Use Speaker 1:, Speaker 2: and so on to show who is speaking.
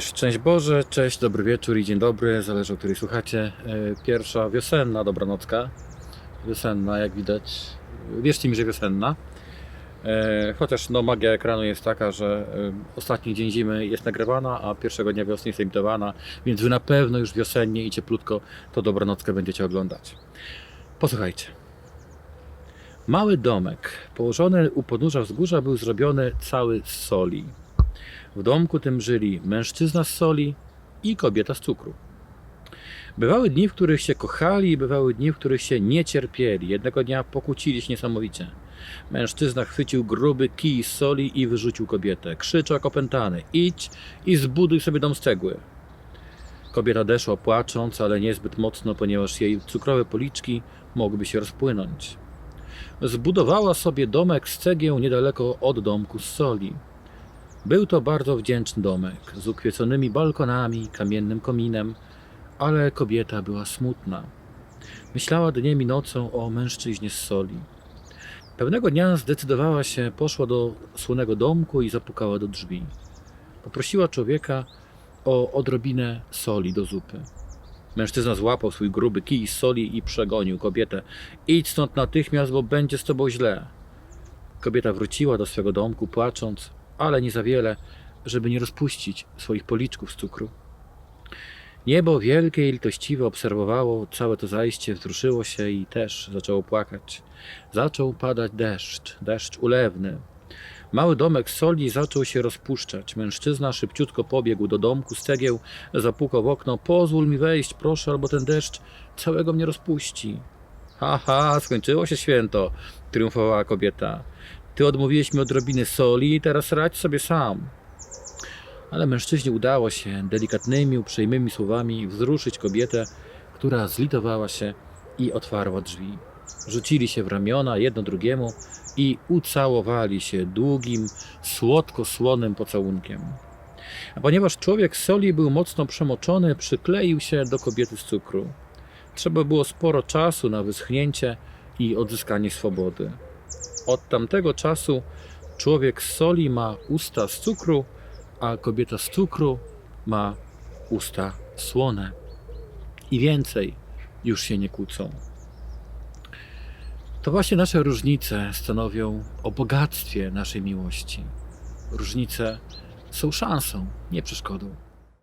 Speaker 1: Szczęść Boże, cześć, dobry wieczór i dzień dobry, zależy o której słuchacie. E, Pierwsza wiosenna dobranocka. Wiosenna, jak widać. Wierzcie mi, że wiosenna. E, Chociaż no, magia ekranu jest taka, że e, ostatni dzień zimy jest nagrywana, a pierwszego dnia wiosny jest emitowana, więc wy na pewno już wiosennie i cieplutko to dobranockę będziecie oglądać. Posłuchajcie. Mały domek położony u podnóża wzgórza był zrobiony cały z soli. W domku tym żyli mężczyzna z soli i kobieta z cukru. Bywały dni, w których się kochali, i bywały dni, w których się nie cierpieli. Jednego dnia pokłócili się niesamowicie. Mężczyzna chwycił gruby kij z soli i wyrzucił kobietę. Krzyczał jak opętany: Idź i zbuduj sobie dom z cegły. Kobieta deszła płacząc, ale niezbyt mocno, ponieważ jej cukrowe policzki mogłyby się rozpłynąć. Zbudowała sobie domek z cegieł niedaleko od domku z soli. Był to bardzo wdzięczny domek, z ukwieconymi balkonami, kamiennym kominem, ale kobieta była smutna. Myślała dniem i nocą o mężczyźnie z soli. Pewnego dnia zdecydowała się, poszła do słonego domku i zapukała do drzwi. Poprosiła człowieka o odrobinę soli do zupy. Mężczyzna złapał swój gruby kij z soli i przegonił kobietę. Idź stąd natychmiast, bo będzie z tobą źle. Kobieta wróciła do swego domku, płacząc, ale nie za wiele, żeby nie rozpuścić swoich policzków z cukru. Niebo wielkie i litościwe obserwowało całe to zajście, wzruszyło się i też zaczęło płakać. Zaczął padać deszcz, deszcz ulewny. Mały domek z soli zaczął się rozpuszczać. Mężczyzna szybciutko pobiegł do domku z cegieł, zapukał w okno. Pozwól mi wejść, proszę, albo ten deszcz całego mnie rozpuści. Haha, skończyło się święto, triumfowała kobieta. Ty odmówiłeś mi odrobiny soli, teraz radź sobie sam. Ale mężczyźnie udało się delikatnymi, uprzejmymi słowami wzruszyć kobietę, która zlitowała się i otwarła drzwi. Rzucili się w ramiona jedno drugiemu i ucałowali się długim, słodko-słonym pocałunkiem. A ponieważ człowiek soli był mocno przemoczony, przykleił się do kobiety z cukru. Trzeba było sporo czasu na wyschnięcie i odzyskanie swobody. Od tamtego czasu człowiek z soli ma usta z cukru, a kobieta z cukru ma usta słone. I więcej już się nie kłócą. To właśnie nasze różnice stanowią o bogactwie naszej miłości. Różnice są szansą, nie przeszkodą.